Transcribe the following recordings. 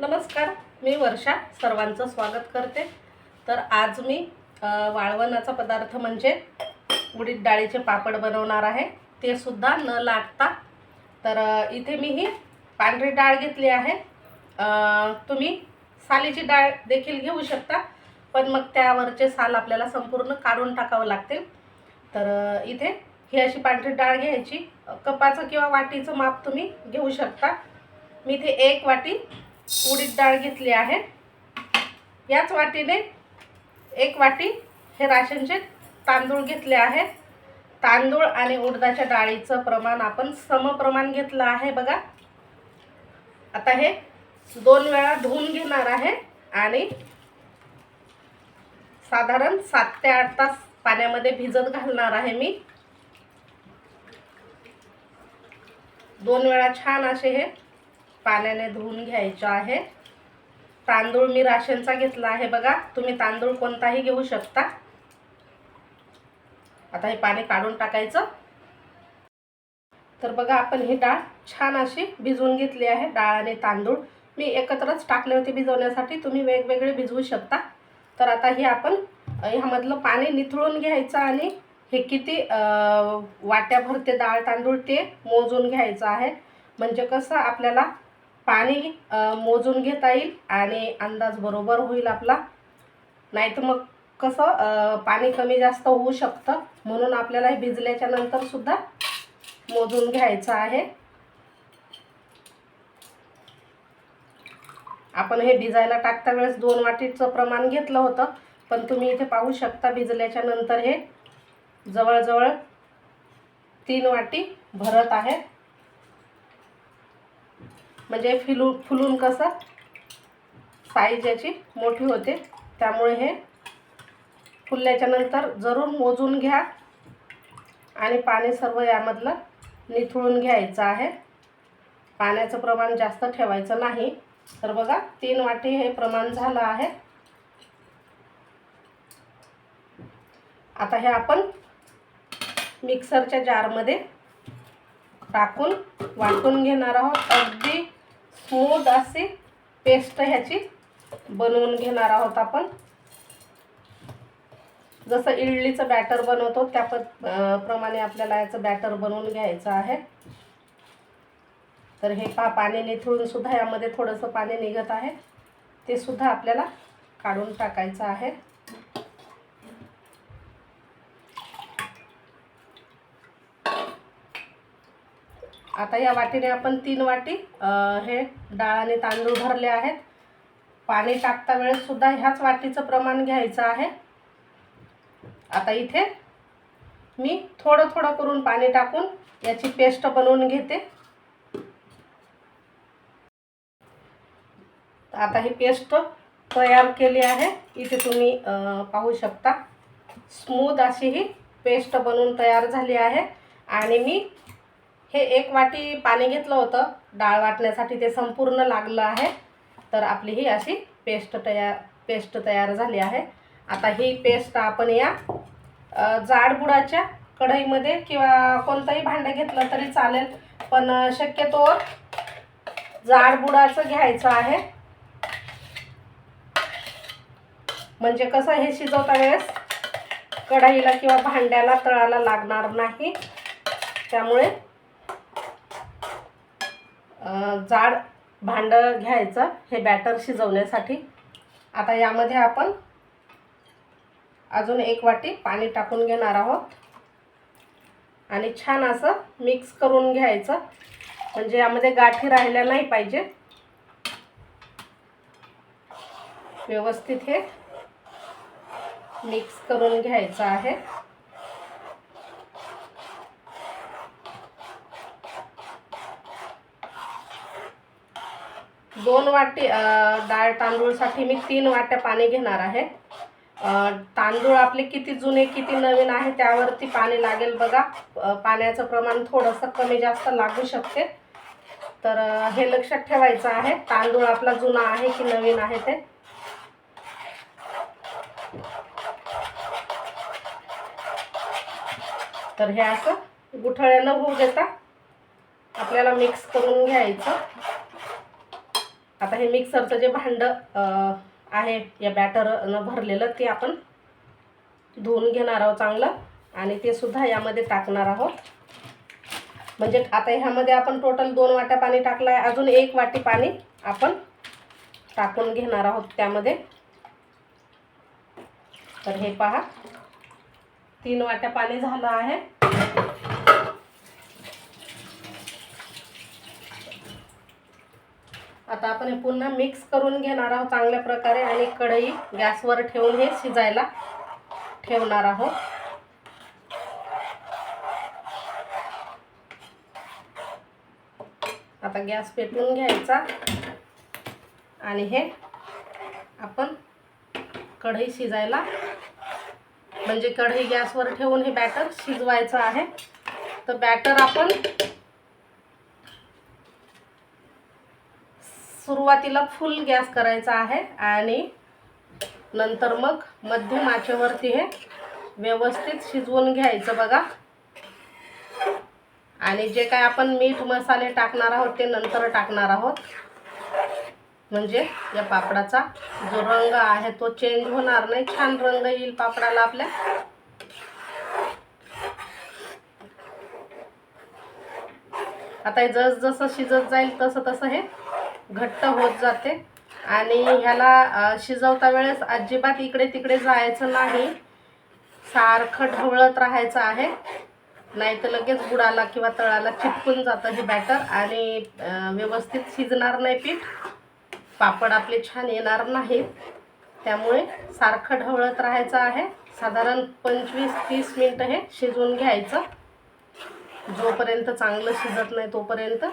नमस्कार मी वर्षा सर्वांचं स्वागत करते. तर आज मी वाळवणाचा पदार्थ म्हणजे उडीद डाळीचे पापड बनवणार आहे. ते सुद्धा न लागता. तर इथे मी ही पांढरी डाळ घेतली आहे. तुम्ही सालीची डाळ देखील घेऊ शकता पण मग त्यावरचे साल आपल्याला संपूर्ण काढून टाकावं लागतील. तर इथे ही अशी पांढरी डाळ घ्यायची. कपाचं किंवा वाटीचं माप तुम्ही घेऊ शकता. मी इथे एक वाटी उडीद डाळ घेतली आहे. याच वाटीने एक वाटी हे राशनचे तांदूळ घेतले आहेत तांदूळ आणि उडदाच्या डाळीचं प्रमाण आपण समप्रमाण घेतलं आहे बघा. आता हे दोन वेळा धुवून घेणार आहे आणि साधारण सात ते आठ तास पाण्यामध्ये भिजत घालणार आहे मी. दोन वेळा छान असे हे पाण्याने धुवून घ्यायचं आहे. तांदूळ मी राशनचा घेतला आहे बघा. तुम्ही तांदूळ कोणताही घेऊ शकता. आता हे पाणी काढून टाकायचं. तर बघा आपण ही डाळ छान अशी भिजवून घेतली आहे डाळ आणि तांदूळ. मी एकत्रच टाकले होते भिजवण्यासाठी. तुम्ही वेगवेगळे भिजवू शकता. तर आता हे आपण ह्यामधलं पाणी निथळून घ्यायचं आणि हे किती वाट्याभर वाट्या भरते डाळ तांदूळ ते मोजून घ्यायचं आहे. म्हणजे कसं आपल्याला पाणी मोजून घेता येईल आणि अंदाज बरोबर होईल आपला. नाही तर मग कसं पाणी कमी जास्त होऊ शकतं. म्हणून आपल्याला हे भिजल्याच्या नंतर सुद्धा मोजून घ्यायचं आहे. आपण हे भिजायला टाकता वेळेस दोन वाटीचं प्रमाण घेतलं होतं. पण तुम्ही इथे पाहू शकता भिजल्याच्या नंतर हे जवळजवळ तीन वाटी भरत आहे. म्हणजे फिलू फुलून कसं साईज याची मोठी होते. त्यामुळे हे फुलल्याच्या नंतर जरूर मोजून घ्या. आणि पाणी सर्व यामधलं निथळून घ्यायचं आहे. पाण्याचं प्रमाण जास्त ठेवायचं नाही. तर बघा तीन वाटी हे प्रमाण झालं आहे. आता हे आपण मिक्सरच्या जारमध्ये टाकून वाटून घेणार आहोत. अगदी स्मूथ अशी पेस्ट ह्याची बनवून घेणार आहोत आपण. जसं इडलीचं बॅटर बनवतो त्या प प्रमाणे आपल्याला याचं बॅटर बनवून घ्यायचं आहे. तर हे पा पाणी निथळून सुद्धा यामध्ये थोडंसं पाणी निघत आहे. ते सुद्धा आपल्याला काढून टाकायचं आहे. आता या वाटीने आपण तीन वाटी हे डाळ आणि तांदूळ भरले आहेत. पाणी टाकता वेळेससुद्धा ह्याच वाटीचं प्रमाण घ्यायचं आहे. आता इथे मी थोडं थोडं करून पाणी टाकून याची पेस्ट बनवून घेते. आता ही पेस्ट तयार केली आहे. इथे तुम्ही पाहू शकता. स्मूथ अशी ही पेस्ट बनवून तयार झाली आहे. आणि मी हे एक वाटी पाणी घेतलं होतं. डाळ वाटण्यासाठी ते संपूर्ण लागलं आहे. तर आपली ही अशी पेस्ट तयार पेस्ट तयार झाली आहे. आता ही पेस्ट आपण या जाडबुडाच्या कढईमध्ये किंवा कोणतंही भांडं घेतलं तरी चालेल. पण शक्यतो जाडबुडाचं घ्यायचं आहे. म्हणजे कसं हे शिजवता वेळेस कढईला किंवा भांड्याला तळाला लागणार नाही. त्यामुळे जाड भांडं घ्यायचं हे बॅटर शिजवण्यासाठी. आता यामध्ये आपण अजून एक वाटी पाणी टाकून घेणार आहोत. आणि छान असं मिक्स करून घ्यायचं. म्हणजे यामध्ये गाठी राहिल्या नाही पाहिजे. व्यवस्थित हे मिक्स करून घ्यायचं आहे. दोन वाटी डाळ तांदूळसाठी मी तीन वाट्या पाणी घेणार आहे. तांदूळ आपले किती जुने किती नवीन आहे त्यावरती पाणी लागेल बघा. पाण्याचं प्रमाण थोडंसं कमी जास्त लागू शकते. तर हे लक्षात ठेवायचं आहे तांदूळ आपला जुना आहे की नवीन आहे ते? तर हे असं गुठळ्यानं होऊ देता. आपल्याला मिक्स करून घ्यायचं. आता हे मिक्सरचं जे भांडं आहे या बॅटरनं भरलेलं ते आपण धुवून घेणार आहोत चांगलं. आणि ते सुद्धा यामध्ये टाकणार आहोत. म्हणजे आता ह्यामध्ये आपण टोटल दोन वाट्या पाणी टाकलं आहे अजून एक वाटी पाणी आपण टाकून घेणार आहोत त्यामध्ये. तर हे पहा. तीन वाट्या पाणी झालं आहे. आता आपण हे पुन्हा मिक्स करून घेणार आहोत चांगल्या प्रकारे आणि कढई गॅसवर ठेवून हे शिजायला ठेवणार आहोत. आता गॅस पेटवून घ्यायचा आणि हे आपण कढई शिजायला म्हणजे कढई गॅसवर ठेवून हे बॅटर शिजवायचं आहे. तर बॅटर आपण सुरुवातीला फुल गॅस करायचा आहे आणि नंतर मग मध्यम आचेवरती हे व्यवस्थित शिजवून घ्यायचं बघा. आणि जे काय आपण मीठ मसाले टाकणार आहोत ते नंतर टाकणार आहोत. म्हणजे या पापडाचा जो रंग आहे तो चेंज होणार नाही. छान रंग येईल पापडाला आपल्या. आता हे जस जसं शिजत जाईल तसं तसं हे घट्ट होत जाते. आणि ह्याला शिजवता वेळेस अजिबात इकडे तिकडे जायचं नाही. सारखं ढवळत राहायचं आहे. नाही तर लगेच बुडाला किंवा तळाला चिटकून जातं हे बॅटर आणि व्यवस्थित शिजणार नाही पीठ. पापड आपले छान येणार नाहीत. त्यामुळे सारखं ढवळत राहायचं आहे. साधारण पंचवीस तीस मिनटं हे शिजवून घ्यायचं. जोपर्यंत चांगलं शिजत नाही तोपर्यंत.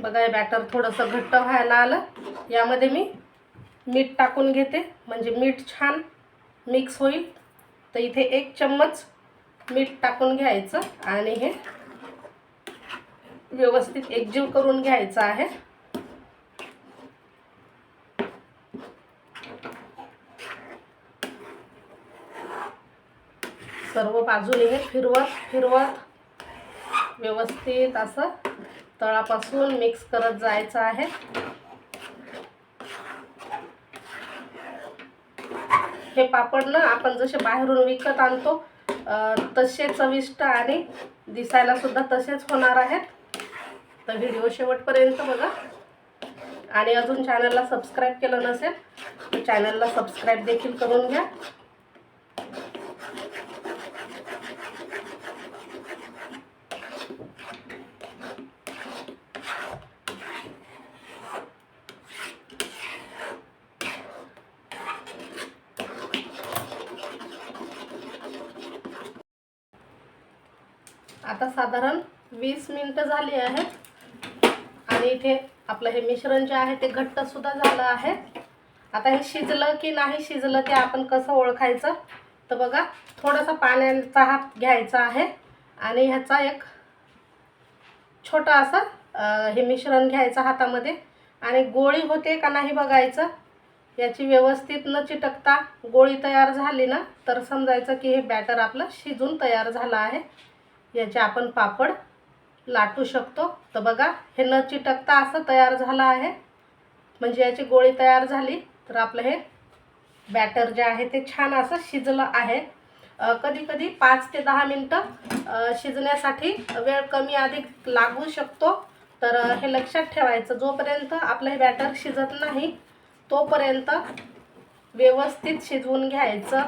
बघा हे बॅटर थोडंसं घट्ट व्हायला आलं. यामध्ये मी मीठ टाकून घेते. म्हणजे मीठ छान मिक्स होईल. तर इथे एक चम्मच मीठ टाकून घ्यायचं आणि हे व्यवस्थित एकजीव करून घ्यायचं आहे. सर्व बाजूने हे फिरवत फिरवत व्यवस्थित असं तळापासून मिक्स करत जायचं आहे. हे पापड ना आपण जसे बाहेरून विकत आणतो तसे चविष्ट आणि दिसायला सुद्धा तसेच होणार आहेत. तर व्हिडिओ शेवटपर्यंत बघा. आणि अजून चॅनलला सबस्क्राईब केलं नसेल तर चॅनलला सबस्क्राईब देखील करून घ्या. आता साधारण वीस मिनटं झाली आहेत. आणि इथे आपलं हे मिश्रण जे आहे ते घट्टसुद्धा झालं आहे. आता हे शिजलं की नाही शिजलं ते आपण कसं ओळखायचं? तर बघा थोडासा पाण्याचा हात घ्यायचा आहे. आणि ह्याचा एक छोटा असा हे मिश्रण घ्यायचं हातामध्ये. आणि गोळी होते का नाही बघायचं. याची व्यवस्थित न चिटकता गोळी तयार झाली ना तर समजायचं की हे बॅटर आपलं शिजून तयार झालं आहे. याचे आपण पापड लाटू शकतो. तर बघा हे न चिटकता असं तयार झालं आहे. म्हणजे याची गोळी तयार झाली. तर आपलं हे बॅटर जे आहे ते छान असं शिजलं आहे. कधी कधी पाच ते दहा मिनटं शिजण्यासाठी वेळ कमी अधिक लागू शकतो. तर हे लक्षात ठेवायचं जोपर्यंत आपलं हे बॅटर शिजत नाही तोपर्यंत व्यवस्थित शिजवून घ्यायचं.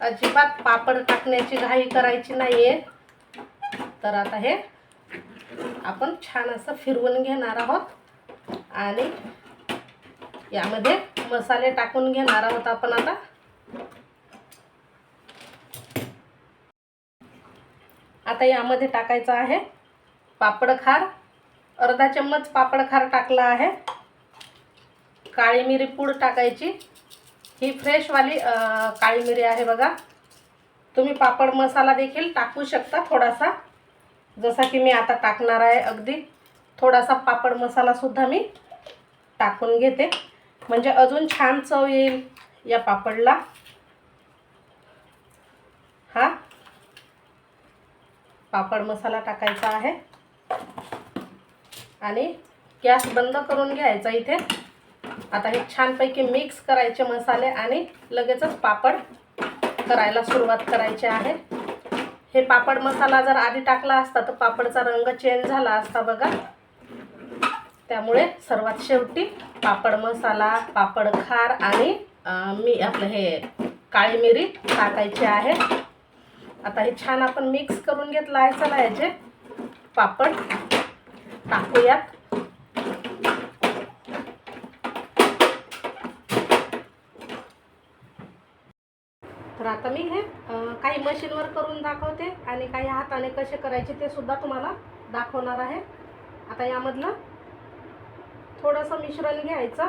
अजिबात पापड टाकण्याची घाई करायची नाही आहे तर आता हे आपण छान असं फिरवून घेणार आहोत. आणि यामध्ये मसाले टाकून घेणार आहोत आपण आता. आता यामध्ये टाकायचं आहे पापड खार. अर्धा चम्मच पापड खार टाकला आहे. काळी मिरी पूड टाकायची. ही फ्रेशवाली काळी मिरी आहे बघा. तुम्ही पापड मसाला देखील टाकू शकता थोडासा. जसा की मी आता टाकणार आहे अगदी थोडासा पापड मसालासुद्धा मी टाकून घेते. म्हणजे अजून छान चव येईल या पापडला. हा. पापड मसाला टाकायचा आहे. आणि गॅस बंद करून घ्यायचा इथे. आता हे छानपैकी मिक्स करायचे मसाले आणि लगेचच पापड करायला सुरुवात करायची आहे. हे पापड मसाला जर आधी टाकला असता तर पापडचा रंग चेंज झाला असता बघा. त्यामुळे सर्वात शेवटी पापड मसाला पापड खार आणि मी आपलं हे काळी मिरी टाकायची आहे. आता हे छान आपण मिक्स करून घेतलं आहे चला याचे पापड टाकूयात. तर आता मी हे काही मशीनवर करून दाखवते आणि काही हाताने कसे करायचे ते सुद्धा तुम्हाला दाखवणार आहे. आता यामधलं थोडंसं मिश्रण घ्यायचं.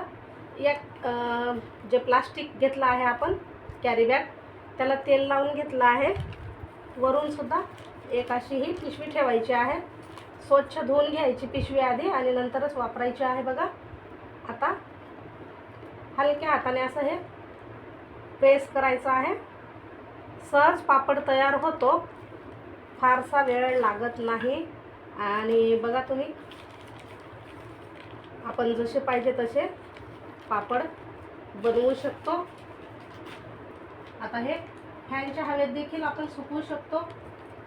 एक जे प्लास्टिक घेतलं आहे आपण कॅरी बॅग त्याला तेल लावून घेतलं आहे. वरून सुद्धा एक अशी ही पिशवी ठेवायची आहे. स्वच्छ धुवून घ्यायची पिशवी आधी आणि नंतरच वापरायची आहे बघा. आता हलक्या हाताने असं हे प्रेस करायचं आहे. सहज पापड तयार होतो. फारसा वेळ लागत नाही. आणि बघा तुम्ही. आपण जसे पाहिजे तसे पापड बनवू शकतो. आता हे फॅनच्या हवेत देखील आपण सुकवू शकतो.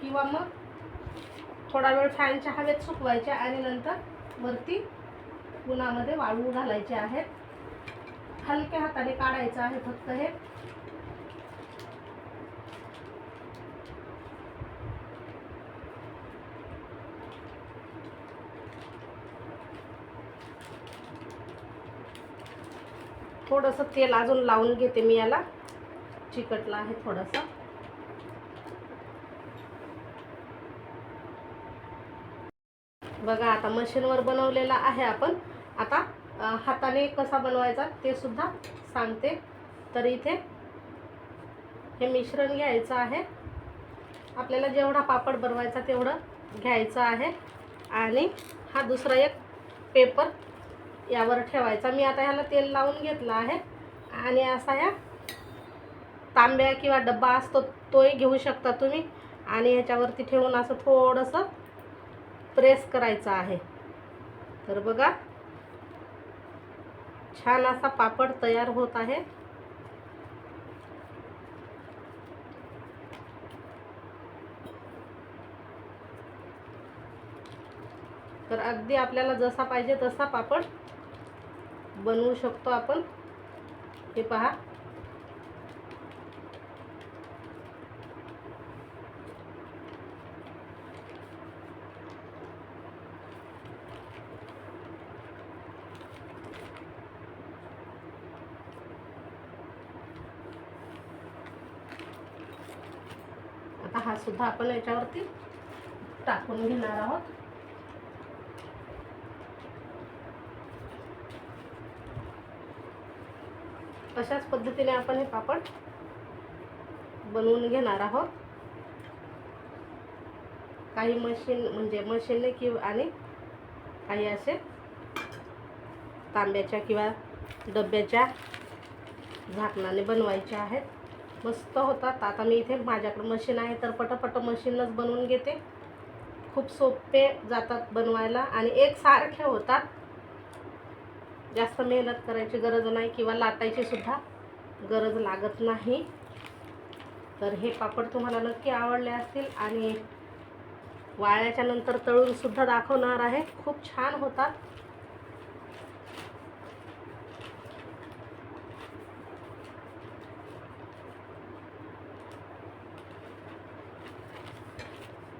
किंवा मग थोडा वेळ फॅनच्या हवेत सुकवायच्या आणि नंतर वरती उन्हामध्ये वाळू घालायचे आहेत. हलक्या हाताने काढायचं आहे फक्त हे. थोडंसं तेल अजून लावून घेते मी याला. चिकटला आहे थोडंसं. बघा आता मशीनवर बनवलेला आहे आपण. आता हाताने कसा बनवायचा ते सुद्धा सांगते. तर इथे हे मिश्रण घ्यायचं आहे. आपल्याला जेवढा पापड बनवायचा तेवढं घ्यायचं आहे. आणि हा दुसरा एक पेपर यावर ठेवायचा. मी आता ह्याला तेल लावून घेतलं आहे. आणि असा ह्या तांब्या किंवा डब्बा असतो तोही घेऊ शकता तुम्ही. आणि ह्याच्यावरती ठेवून असं थोडंसं प्रेस करायचं आहे. तर बघा छान असा पापड तयार होत आहे. तर अगदी आपल्याला जसा पाहिजे तसा पापड बनवू शकतो आपण. हे पहा. आता हा सुद्धा आपण याच्यावरती टाकून घेणार आहोत. अशाच पद्धतीने आपण हे पापड बनवून घेणार आहोत. काही मशीन म्हणजे मशीनने किंवा आणि काही असे तांब्याच्या किंवा डब्याच्या झाकणाने बनवायचे आहेत. मस्त होतात. आता मी इथे माझ्याकडे मशीन आहे तर पटापट मशीनच बनवून घेते. खूप सोपे जातात बनवायला आणि एकसारखे होतात. जास्त मेहनत करायची गरज नाही किंवा लाटायची सुद्धा गरज लागत नाही. तर हे पापड तुम्हाला नक्की आवडले असतील आणि वाळ्याच्या नंतर तळून सुद्धा दाखवणार आहे. खूप छान होतात.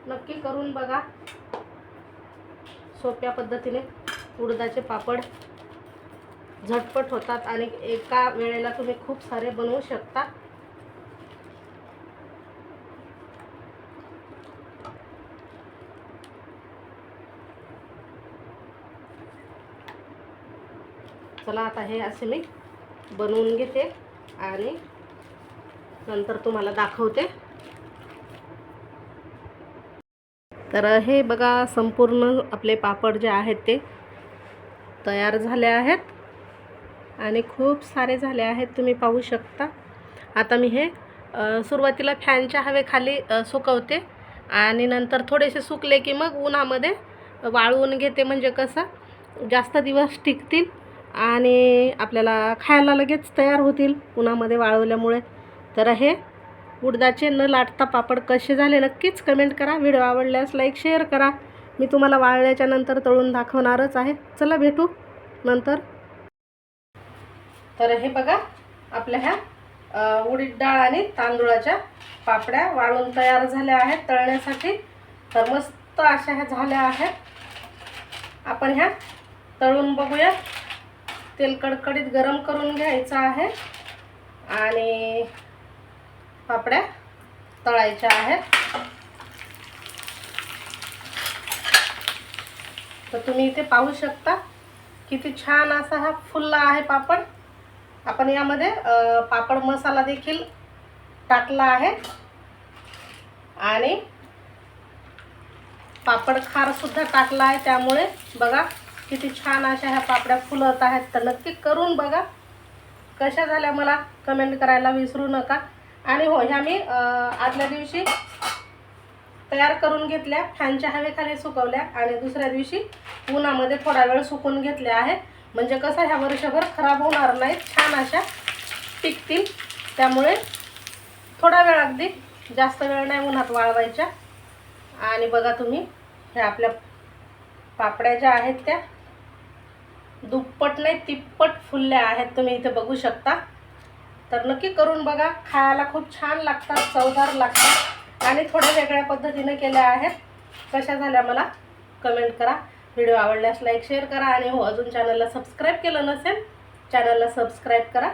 नक्की करून बघा. सोप्या पद्धतीने उडदाचे पापड. झटपट होतात आणि एका वेळेला तुम्ही खूप सारे बनवू शकता. चला आता हे असे मी बनवून घेते आणि नंतर तुम्हाला दाखवते. तर हे बघा संपूर्ण आपले पापड जे आहेत ते तयार झाले आहेत. आणि खूप सारे झाले आहेत तुम्ही पाहू शकता. आता मी हे सुरुवातीला फॅनच्या हवेखाली सुकवते आणि नंतर थोडेसे सुकले की मग उन्हामध्ये वाळवून घेते म्हणजे कसं जास्त दिवस टिकतील आणि आपल्याला खायला लगेच तयार होतील उन्हामध्ये वाळवल्यामुळे. तर हे उडदाचे न लाटता पापड कसे झाले नक्कीच कमेंट करा. व्हिडिओ आवडल्यास लाईक शेअर करा. मी तुम्हाला वाळल्याच्या नंतर तळून दाखवणारच आहे. चला भेटू नंतर. तर हे बघा आपल्या ह्या उडीद डाळ आणि तांदूळाच्या पापड्या वाळून तयार झाल्या आहेत तळण्यासाठी. तर मस्त अशा ह्या झाल्या आहेत. आपण ह्या तळून बघूया तेल कडकडीत गरम करून घ्यायचं आहे. आणि पापड्या तळायच्या आहेत. तर तुम्ही इथे पाहू शकता किती छान असा हा फुलला आहे पापड. आपण यामध्ये पापड मसाला देखील टाकला आहे. आणि पापड खार सुद्धा टाकला आहे. त्यामुळे बघा किती छान अशा ह्या पापड्या फुलत आहेत. तर नक्की करून बघा. कशा झाल्या मला कमेंट करायला विसरू नका. आणि हो ह्या मी आदल्या दिवशी तयार करून घेतल्या. फॅनच्या हवेखाली सुकवल्या. आणि दुसऱ्या दिवशी उन्हामध्ये थोडा वेळ सुकून घेतल्या आहेत. म्हणजे कसं ह्या वर्षभर खराब होणार नाहीत छान अशा टिकतील. त्यामुळे थोडा वेळ अगदी जास्त वेळ नाही उन्हात वाळवायच्या. आणि बघा तुम्ही ह्या आपल्या पापड्या ज्या आहेत त्या दुप्पट नाही तिप्पट फुलल्या आहेत. तुम्ही इथे बघू शकता. तर नक्की करून बघा खायला खूप छान लागतात चवदार लागतात. आणि थोड्या वेगळ्या पद्धतीने केल्या आहेत. कशा झाल्या मला? कमेंट करा. व्हिडिओ आवडल्यास लाईक शेअर करा आणि हो अजून चॅनलला सबस्क्राईब केलं नसेल चॅनलला सबस्क्राईब करा.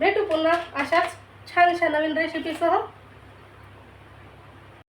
भेटू पुन्हा अशाच छानशा नवीन रेसिपीसह